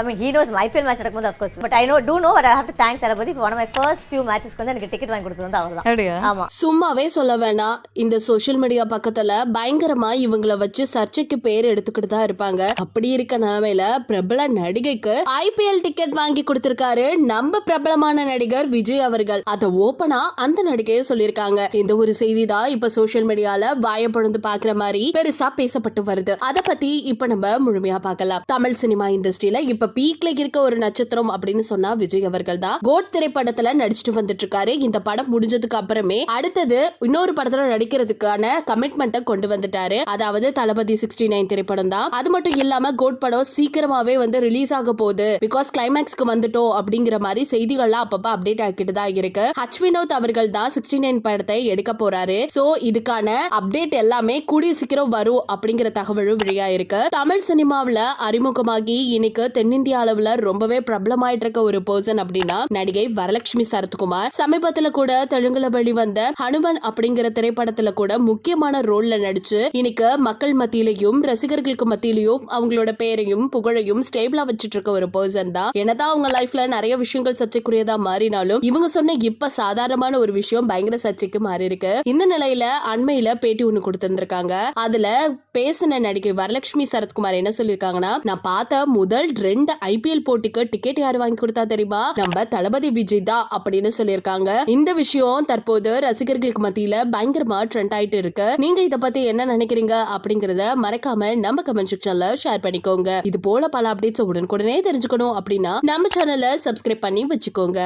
I mean he knows IPL match நடக்கும்போது of course but I know too no but I have to thank Thalapathy on my first few மேட்சஸ்க்கு வந்து எனக்கு ticket வாங்கி கொடுத்தது வந்து அவர் தான் ஆமா. சும்மாவே சொல்ல வேணாம். இந்த சோஷியல் மீடியா பக்கத்துல பயங்கரமா இவங்கள வச்சு சர்ச்சைக்கு பேர் எடுத்துக்கிட்டு தான் இருப்பாங்க. அப்படி இருக்க நிலைமையில பிரபல நடிகைக்கு ஐபிஎல் டிக்கெட் வாங்கி கொடுத்திருக்காரு நம்ம பிரபலமான நடிகர் விஜய் அவர்கள். அத ஓபனா அந்த நடிகையே சொல்லியிருக்காங்க. இந்த ஒரு செய்தி தான் இப்ப சோஷியல் மீடியால வாயப்பொழுந்து பாக்குற மாதிரி பெருசா பேசப்பட்டு வருது. அத பத்தி இப்ப நம்ம முழுமையா பார்க்கலாம். தமிழ் சினிமா இண்டஸ்ட்ரியில இப்ப பீக்ல இருக்க ஒரு நட்சத்திரம் அப்படின்னு சொன்னா விஜய் அவர்கள் தான். கோட் திரைப்படத்துல நடிச்சுட்டு வந்துட்டு இருக்காரு இந்த படம் முடிஞ்சதுக்கு அப்புறமே அடுத்தது இன்னொரு படத்துல நடிக்கிறதுக்கான கமிட்மெண்ட்டை கொண்டு வந்துட்டாரு. அதாவது தளபதி சிக்ஸ்டி நைன் திரைப்படம் தான். அது மட்டும் இல்லாம கோட் படம் சீக்கிரமாவே வந்து ரிலீஸ் ஆக போகுது. பிகாஸ் கிளைமேக்ஸ்க்கு வந்துட்டோம் அப்படிங்கிற மாதிரி செய்திகள்லாம் அப்பப்ப அப்டேட் ஆகிட்டு தான் இருக்கு. ஹச் வினோத் அவர்கள் தான் சிக்ஸ்டி நைன் படத்தை எடுக்க போறாரு. சோ இதுக்கான அப்டேட் எல்லாமே கூடிய சீக்கிரம் வரும் அப்படிங்கிற தகவலும் வெளியா இருக்கு தமிழ் சினிமாவில் அறிமுகமாகி இன்னைக்கு தென்னிந்திய அளவுல ரொம்பவே பிரபலமாயிட்டு இருக்க ஒரு பர்சன் அப்படின்னா நடிகை வரலட்சுமி சரத்குமார். சமீபத்துல கூட தெலுங்குல வெளிவந்த ஹனுமன் அப்படிங்கிற திரைப்படத்துல கூட முக்கியமான ரோல்ல நடிச்சு இன்னைக்கு மக்கள் மத்தியிலையும் ரசிகர்களுக்கு மத்தியிலையும் அவங்களோட பேரையும் புகழையும் ஸ்டேபிளா வச்சிட்டு இருக்க ஒரு பர்சன் தான். என்னதான் அவங்க லைஃப்ல நிறைய விஷயங்கள் சர்ச்சைக்குரியதா மாறினாலும் இவங்க சொன்ன இப்ப சாதாரணமான ஒரு விஷயம் பயங்கர சர்ச்சைக்கு மாறி இருக்கு இந்த நிலையில அண்மையில பேட்டி ஒண்ணு கொடுத்திருந்திருக்காங்க. அதுல பேசின நடிகை வரலட்சுமி சரத்குமார் என்ன சொல்லிருக்காங்கன்னா நான் பார்த்த முதல் ரெண்டு ஐபிஎல் போட்டிக்கு டிக்கெட் யாரு வாங்கி கொடுத்தா தெரியுமா? நம்ம தளபதி விஜய் தான் அப்படின்னு சொல்லியிருக்காங்க. இந்த விஷயம் தற்போது ரசிகர்களுக்கு மத்தியில பயங்கரமா ட்ரெண்ட் ஆயிட்டு இருக்கு. நீங்க இத பத்தி என்ன நினைக்கிறீங்க அப்படிங்கறத மறக்காம நம்ம கமெண்ட் செக்ஷன்ல ஷேர் பண்ணிக்கோங்க. இது போல பல அப்டேட்ஸ் உடனுக்குடனே தெரிஞ்சுக்கணும் அப்படின்னா நம்ம சேனலை சப்ஸ்கிரைப் பண்ணி வச்சுக்கோங்க.